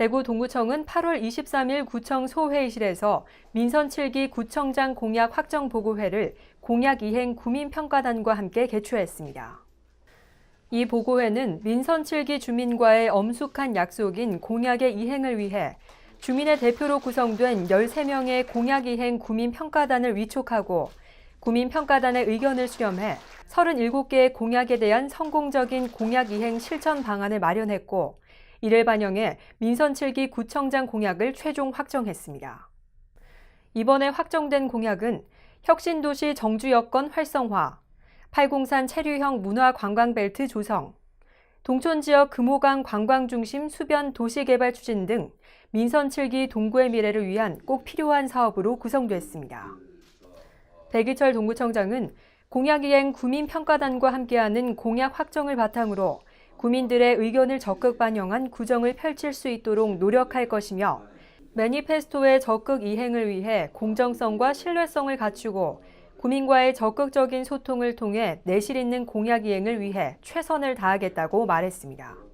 대구 동구청은 8월 23일 구청 소회의실에서 민선 7기 구청장 공약 확정 보고회를 공약 이행 구민평가단과 함께 개최했습니다. 이 보고회는 민선 7기 주민과의 엄숙한 약속인 공약의 이행을 위해 주민의 대표로 구성된 13명의 공약 이행 구민평가단을 위촉하고 구민평가단의 의견을 수렴해 37개의 공약에 대한 성공적인 공약 이행 실천 방안을 마련했고 이를 반영해 민선 7기 구청장 공약을 최종 확정했습니다. 이번에 확정된 공약은 혁신도시 정주 여건 활성화, 팔공산 체류형 문화관광벨트 조성, 동촌 지역 금호강 관광중심 수변 도시개발 추진 등 민선 7기 동구의 미래를 위한 꼭 필요한 사업으로 구성됐습니다. 백이철 동구청장은 공약이행 구민평가단과 함께하는 공약 확정을 바탕으로 구민들의 의견을 적극 반영한 구정을 펼칠 수 있도록 노력할 것이며 매니페스토의 적극 이행을 위해 공정성과 신뢰성을 갖추고 구민과의 적극적인 소통을 통해 내실 있는 공약 이행을 위해 최선을 다하겠다고 말했습니다.